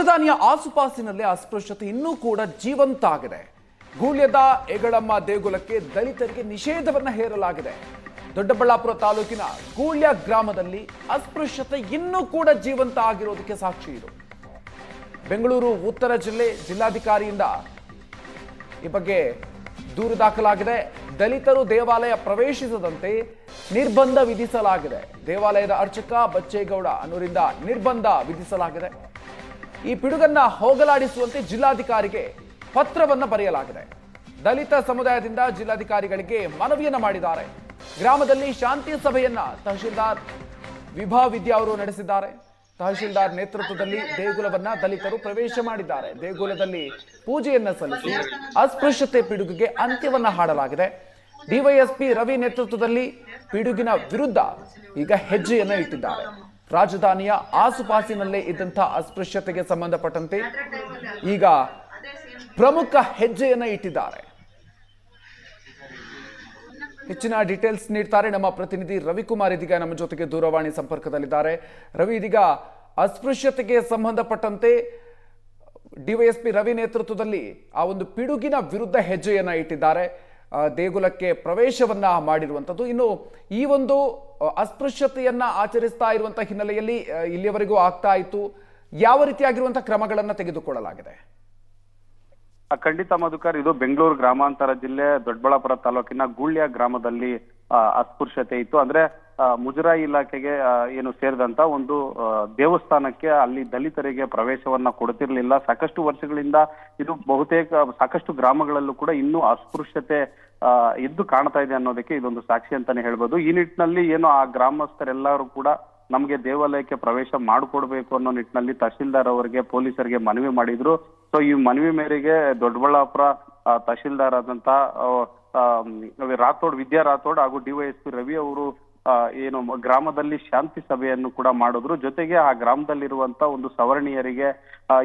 ರಾಜಧಾನಿಯ ಆಸುಪಾಸಿನಲ್ಲಿ ಅಸ್ಪೃಶ್ಯತೆ ಇನ್ನೂ ಕೂಡ ಜೀವಂತ ಆಗಿದೆ ಗೂಳ್ಯದ ಎಗಳಮ್ಮ ದೇಗುಲಕ್ಕೆ ದಲಿತರಿಗೆ ನಿಷೇಧವನ್ನು ಹೇರಲಾಗಿದೆ. ದೊಡ್ಡಬಳ್ಳಾಪುರ ತಾಲೂಕಿನ ಗೂಳ್ಯ ಗ್ರಾಮದಲ್ಲಿ ಅಸ್ಪೃಶ್ಯತೆ ಇನ್ನೂ ಕೂಡ ಜೀವಂತ ಆಗಿರೋದಕ್ಕೆ ಸಾಕ್ಷಿ ಇದು. ಬೆಂಗಳೂರು, ಉತ್ತರ ಜಿಲ್ಲೆ ಜಿಲ್ಲಾಧಿಕಾರಿಯಿಂದ ಈ ಬಗ್ಗೆ ದೂರು ದಾಖಲಾಗಿದೆ. ದಲಿತರು ದೇವಾಲಯ ಪ್ರವೇಶಿಸದಂತೆ ನಿರ್ಬಂಧ ವಿಧಿಸಲಾಗಿದೆ. ದೇವಾಲಯದ ಅರ್ಚಕ ಬಚ್ಚೇಗೌಡ ಅನ್ನೋರಿಂದ ನಿರ್ಬಂಧ ವಿಧಿಸಲಾಗಿದೆ. ಈ ಪಿಡುಗನ್ನ ಹೋಗಲಾಡಿಸುವಂತೆ ಜಿಲ್ಲಾಧಿಕಾರಿಗೆ ಪತ್ರವನ್ನ ಬರೆಯಲಾಗಿದೆ. ದಲಿತ ಸಮುದಾಯದಿಂದ ಜಿಲ್ಲಾಧಿಕಾರಿಗಳಿಗೆ ಮನವಿಯನ್ನ ಮಾಡಿದ್ದಾರೆ. ಗ್ರಾಮದಲ್ಲಿ ಶಾಂತಿ ಸಭೆಯನ್ನ ತಹಶೀಲ್ದಾರ್ ವಿಭಾ ವಿದ್ಯಾ ಅವರು ನಡೆಸಿದ್ದಾರೆ. ತಹಶೀಲ್ದಾರ್ ನೇತೃತ್ವದಲ್ಲಿ ದೇಗುಲವನ್ನ ದಲಿತರು ಪ್ರವೇಶ ಮಾಡಿದ್ದಾರೆ. ದೇಗುಲದಲ್ಲಿ ಪೂಜೆಯನ್ನ ಸಲ್ಲಿಸಿ ಅಸ್ಪೃಶ್ಯತೆ ಪಿಡುಗಿಗೆ ಅಂತ್ಯವನ್ನ ಹಾಡಲಾಗಿದೆ. ಡಿವೈಎಸ್ಪಿ ರವಿ ನೇತೃತ್ವದಲ್ಲಿ ಪಿಡುಗಿನ ವಿರುದ್ಧ ಈಗ ಹೆಜ್ಜೆಯನ್ನ ಇಟ್ಟಿದ್ದಾರೆ. ರಾಜಧಾನಿಯ ಆಸುಪಾಸಿನಲ್ಲೇ ಇದ್ದಂಥ ಅಸ್ಪೃಶ್ಯತೆಗೆ ಸಂಬಂಧಪಟ್ಟಂತೆ ಈಗ ಪ್ರಮುಖ ಹೆಜ್ಜೆಯನ್ನು ಇಟ್ಟಿದ್ದಾರೆ. ಹೆಚ್ಚಿನ ಡೀಟೇಲ್ಸ್ ನೀಡ್ತಾರೆ ನಮ್ಮ ಪ್ರತಿನಿಧಿ ರವಿಕುಮಾರ್ ಇದೀಗ ನಮ್ಮ ಜೊತೆಗೆ ದೂರವಾಣಿ ಸಂಪರ್ಕದಲ್ಲಿದ್ದಾರೆ. ರವಿ, ಇದೀಗ ಅಸ್ಪೃಶ್ಯತೆಗೆ ಸಂಬಂಧಪಟ್ಟಂತೆ ಡಿವೈಎಸ್ಪಿ ರವಿ ನೇತೃತ್ವದಲ್ಲಿ ಆ ಒಂದು ಪಿಡುಗಿನ ವಿರುದ್ಧ ಹೆಜ್ಜೆಯನ್ನ ಇಟ್ಟಿದ್ದಾರೆ. ದೇಗುಲಕ್ಕೆ ಪ್ರವೇಶವನ್ನ ಮಾಡಿರುವಂಥದ್ದು. ಇನ್ನು ಈ ಒಂದು ಅಸ್ಪೃಶ್ಯತೆಯನ್ನು ಆಚರಿಸ್ತಾ ಇರುವಂತಹ ಹಿನ್ನೆಲೆಯಲ್ಲಿ ಇಲ್ಲಿಯವರೆಗೂ ಆಗ್ತಾ ಇತ್ತು. ಯಾವ ರೀತಿಯಾಗಿರುವಂತಹ ಕ್ರಮಗಳನ್ನ ತೆಗೆದುಕೊಳ್ಳಲಾಗಿದೆ? ಖಂಡಿತ ಮಧುಕರ್, ಇದು ಬೆಂಗಳೂರು ಗ್ರಾಮಾಂತರ ಜಿಲ್ಲೆ ದೊಡ್ಡಬಳ್ಳಾಪುರ ತಾಲೂಕಿನ ಗೂಳ್ಯ ಗ್ರಾಮದಲ್ಲಿ ಅಸ್ಪೃಶ್ಯತೆ ಇತ್ತು. ಅಂದ್ರೆ ಮುಜರಾಯಿ ಇಲಾಖೆಗೆ ಏನು ಸೇರಿದಂತ ಒಂದು ದೇವಸ್ಥಾನಕ್ಕೆ ಅಲ್ಲಿ ದಲಿತರಿಗೆ ಪ್ರವೇಶವನ್ನ ಕೊಡ್ತಿರ್ಲಿಲ್ಲ. ಸಾಕಷ್ಟು ವರ್ಷಗಳಿಂದ ಇದು ಬಹುತೇಕ, ಸಾಕಷ್ಟು ಗ್ರಾಮಗಳಲ್ಲೂ ಕೂಡ ಇನ್ನೂ ಅಸ್ಪೃಶ್ಯತೆ ಎದ್ದು ಕಾಣ್ತಾ ಇದೆ ಅನ್ನೋದಕ್ಕೆ ಇದೊಂದು ಸಾಕ್ಷಿ ಅಂತಾನೆ ಹೇಳ್ಬೋದು. ಈ ನಿಟ್ಟಿನಲ್ಲಿ ಏನು ಆ ಗ್ರಾಮಸ್ಥರೆಲ್ಲರೂ ಕೂಡ ನಮಗೆ ದೇವಾಲಯಕ್ಕೆ ಪ್ರವೇಶ ಮಾಡಿಕೊಡ್ಬೇಕು ಅನ್ನೋ ನಿಟ್ಟಿನಲ್ಲಿ ತಹಶೀಲ್ದಾರ್ ಅವರಿಗೆ, ಪೊಲೀಸರಿಗೆ ಮನವಿ ಮಾಡಿದ್ರು. ಸೊ ಈ ಮನವಿ ಮೇರೆಗೆ ದೊಡ್ಡಬಳ್ಳಾಪುರ ತಹಶೀಲ್ದಾರ್ ಆದಂತ ರಾಥೋಡ್, ವಿದ್ಯಾ ರಾಥೋಡ್ ಹಾಗೂ ಡಿವೈಎಸ್ಪಿ ರವಿ ಅವರು ಏನು ಗ್ರಾಮದಲ್ಲಿ ಶಾಂತಿ ಸಭೆಯನ್ನು ಕೂಡ ಮಾಡಿದ್ರು. ಜೊತೆಗೆ ಆ ಗ್ರಾಮದಲ್ಲಿರುವಂತ ಒಂದು ಸವರ್ಣೀಯರಿಗೆ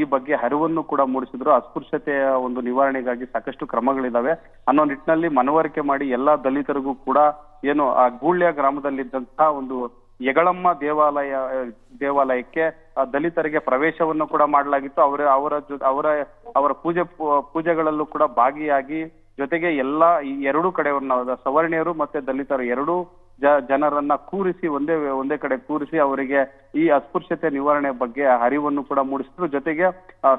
ಈ ಬಗ್ಗೆ ಅರಿವನ್ನು ಕೂಡ ಮೂಡಿಸಿದ್ರು. ಅಸ್ಪೃಶ್ಯತೆಯ ಒಂದು ನಿವಾರಣೆಗಾಗಿ ಸಾಕಷ್ಟು ಕ್ರಮಗಳಿದಾವೆ. ಅನ್ನೋ ನಿಟ್ಟಿನಲ್ಲಿ ಮನವರಿಕೆ ಮಾಡಿ ಎಲ್ಲಾ ದಲಿತರಿಗೂ ಕೂಡ ಏನು, ಆ ಗೂಳ್ಯ ಗ್ರಾಮದಲ್ಲಿದ್ದಂತಹ ಒಂದು ಯಗಳಮ್ಮ ದೇವಾಲಯ, ದೇವಾಲಯಕ್ಕೆ ದಲಿತರಿಗೆ ಪ್ರವೇಶವನ್ನು ಕೂಡ ಮಾಡಲಾಗಿತ್ತು. ಅವರ ಅವರ ಅವರ ಅವರ ಪೂಜೆ, ಪೂಜೆಗಳಲ್ಲೂ ಕೂಡ ಭಾಗಿಯಾಗಿ ಜೊತೆಗೆ ಎಲ್ಲಾ ಈ ಎರಡು ಕಡೆಯವ್ರನ್ನ ಸವರ್ಣೀಯರು ಮತ್ತೆ ದಲಿತರು ಎರಡೂ ಜನರನ್ನ ಕೂರಿಸಿ, ಒಂದೇ ಒಂದೇ ಕಡೆ ಕೂರಿಸಿ ಅವರಿಗೆ ಈ ಅಸ್ಪೃಶ್ಯತೆ ನಿವಾರಣೆ ಬಗ್ಗೆ ಅರಿವನ್ನು ಕೂಡ ಮೂಡಿಸಿದ್ರು. ಜೊತೆಗೆ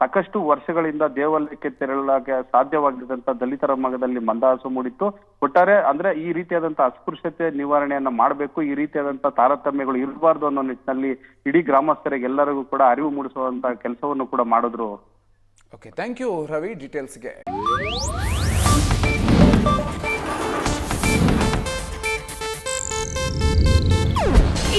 ಸಾಕಷ್ಟು ವರ್ಷಗಳಿಂದ ದೇವಾಲಯಕ್ಕೆ ತೆರಳಕ್ಕೆ ಸಾಧ್ಯವಾಗಿದ್ದಂತ ದಲಿತರ ಮಗದಲ್ಲಿ ಮಂದಹಾಸ ಮೂಡಿತ್ತು. ಒಟ್ಟಾರೆ, ಅಂದ್ರೆ ಈ ರೀತಿಯಾದಂತ ಅಸ್ಪೃಶ್ಯತೆ ನಿವಾರಣೆಯನ್ನ ಮಾಡಬೇಕು, ಈ ರೀತಿಯಾದಂತ ತಾರತಮ್ಯಗಳು ಇರಬಾರ್ದು ಅನ್ನೋ ನಿಟ್ಟಿನಲ್ಲಿ ಇಡೀ ಗ್ರಾಮಸ್ಥರಿಗೆ ಎಲ್ಲರಿಗೂ ಕೂಡ ಅರಿವು ಮೂಡಿಸುವಂತ ಕೆಲಸವನ್ನು ಕೂಡ ಮಾಡಿದ್ರು ಓಕೆ ಥ್ಯಾಂಕ್ ಯು ರವಿ ಡೀಟೇಲ್ಸ್ಗೆ